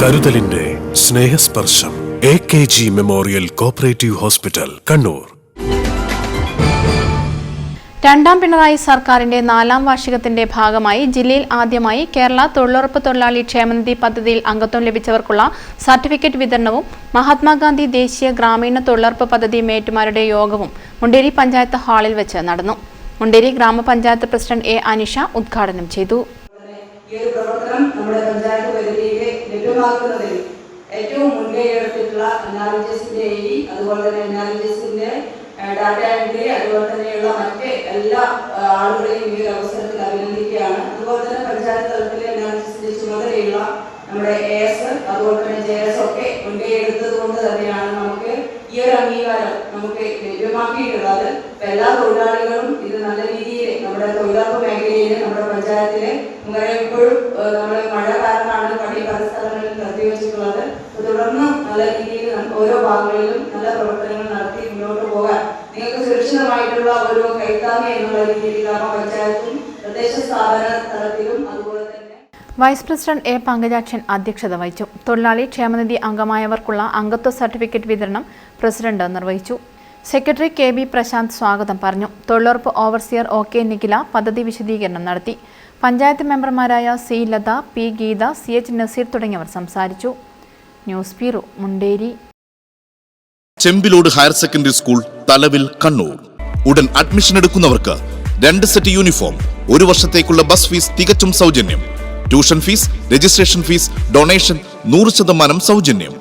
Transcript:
കരുതലിന്റെ Snehasparsham A K G memorial cooperative hospital Kannur. രണ്ടാം പിണറായി സർക്കാരിന്റെ നാലാം വാർഷികത്തിന്റെ ഭാഗമായി ജില്ലയിൽ ആദ്യമായി കേരള തൊഴിലുറപ്പ് തൊഴിലാളി ക്ഷേമനിധി പദ്ധതിയിൽ അംഗത്വം ലഭിച്ചവർക്കുള്ള സർട്ടിഫിക്കറ്റ് വിതരണവും മഹാത്മാഗാന്ധി ദേശീയ ഗ്രാമീണ തൊഴിലുറപ്പ് പദ്ധതി മേറ്റുമാരുടെ യോഗവും മുണ്ടേരി പഞ്ചായത്ത് ഹാളിൽ വെച്ച് നടന്നു. മുണ്ടേരി ഗ്രാമപഞ്ചായത്ത് പ്രസിഡന്റ് എ അനിഷ ഉദ്ഘാടനം ചെയ്തു. ഈ ഒരു പ്രവർത്തനം നമ്മുടെ പഞ്ചായത്ത് പരിധിയിൽ ലഭ്യമാക്കുന്നതിൽ ഏറ്റവും മുൻകൈ എടുത്തിട്ടുള്ള അനാലിസിന്റെ ഈ അതുപോലെ തന്നെ അനാലിസിന്റെ ഡാറ്റ എൻട്രി അതുപോലെ തന്നെയുള്ള മറ്റ് എല്ലാ ആളുകളെയും ഈ അവസരത്തിൽ അഭിനന്ദിക്കുകയാണ്. അതുപോലെ തന്നെ പഞ്ചായത്ത് തലത്തിലെ അനാലിസിന്റെ ചുമതലയുള്ള നമ്മുടെ എ എസ് അതുപോലെ തന്നെ ജെ എസ് ഒക്കെ മുൻകൈ എടുത്തത് കൊണ്ട് തന്നെയാണ് നമുക്ക് ഈ ഒരു അംഗീകാരം നമുക്ക് ലഭ്യമാക്കിയിട്ടുള്ളത്. എല്ലാ തൊഴിലാളികളും ഇത് നല്ല രീതിയിൽ നമ്മുടെ തൊഴിലുറപ്പ് മേഖലയിൽ നമ്മുടെ പഞ്ചായത്തിൽ നമുക്കറിയാം ഇപ്പോഴും നമ്മൾ മഴ കാരണമാണ് പണി പല സ്ഥലങ്ങളിൽ നിർത്തിവെച്ചിട്ടുള്ളത് തുടർന്ന് നല്ല രീതിയിൽ ഓരോ ഭാഗങ്ങളിലും നല്ല പ്രവർത്തനങ്ങൾ നടത്തി മുന്നോട്ട് പോകാൻ നിങ്ങൾക്ക് സുരക്ഷിതമായിട്ടുള്ള ഒരു കൈത്താങ്ങ് എന്നുള്ള രീതിയിൽ ഗ്രാമപഞ്ചായത്തും പ്രദേശ സ്ഥാപന തലത്തിലും അതുപോലെ വൈസ് പ്രസിഡന്റ് എ പങ്കജാക്ഷൻ അധ്യക്ഷത വഹിച്ചു. തൊഴിലാളി ക്ഷേമനിധി അംഗമായവർക്കുള്ള അംഗത്വ സർട്ടിഫിക്കറ്റ് വിതരണം പ്രസിഡന്റ് നിർവഹിച്ചു. സെക്രട്ടറി കെ ബി പ്രശാന്ത് സ്വാഗതം പറഞ്ഞു. തൊഴിലുറപ്പ് ഓവർസിയർ ഒ കെ നിഖില പദ്ധതി വിശദീകരണം നടത്തി. പഞ്ചായത്ത് മെമ്പർമാരായ C Latha P Geetha C H Naseer തുടങ്ങിയവർ സംസാരിച്ചു. News bureau Munderi. Chembilode higher secondary school തലവിൽ Kannur. ഉടൻ അഡ്മിഷൻ എടുക്കുന്നവർക്ക് രണ്ട് സെറ്റ് യൂണിഫോം ഒരു വർഷത്തേക്കുള്ള ബസ് ഫീസ് തികച്ചും സൗജന്യം. Tuition fees registration fees donation നൂറ് ശതമാനം സൗജന്യം.